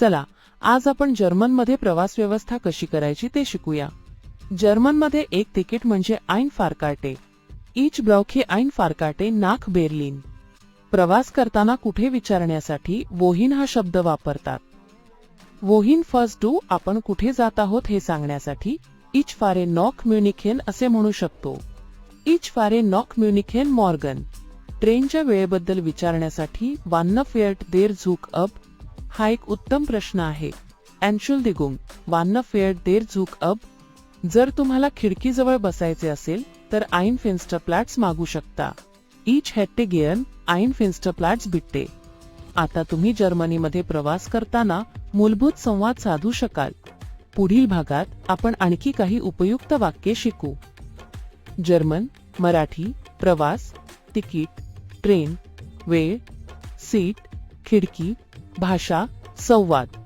चला आज आपण जर्मनमध्ये प्रवास व्यवस्था कशी करायची ते शिकूया. जर्मनमध्ये एक तिकीट म्हणजे आईन फारकाटे इच ब्लॉक आईन फारकाटे नाक बेर्लिन. प्रवास करताना कुठे विचारण्यासाठी वोहिन हा शब्द वापरतात. वोहिन फर्स्ट डू आपण कुठे जात आहोत हे सांगण्यासाठी इच फारे नॉक म्युनिखेन असे म्हणू शकतो. इच फारे नॉक म्युनिखेन मॉर्गन. ट्रेनच्या वेळेबद्दल विचारण्यासाठी वान्न फेअर्ट देर झुक अप हा एक उत्तम प्रश्न आहे. अँशुल दिगुंग वान्न फेअर्ट देर झुक अप जर तुम्हाला खिडकीजवळ बसायचे असेल तर आईन फिन्स्टर प्लॅट्स मागू शकता. इच हॅट्टे गेअन फिन्स्टर प्लॅट्स बिट्टे. आता तुम्ही जर्मनीमध्ये प्रवास करताना मूलभूत संवाद साधू शकाल. पुढील भागात आपण आणखी काही उपयुक्त वाक्ये शिकू. जर्मन मराठी प्रवास तिकीट ट्रेन वेळ सीट खिडकी भाषा संवाद.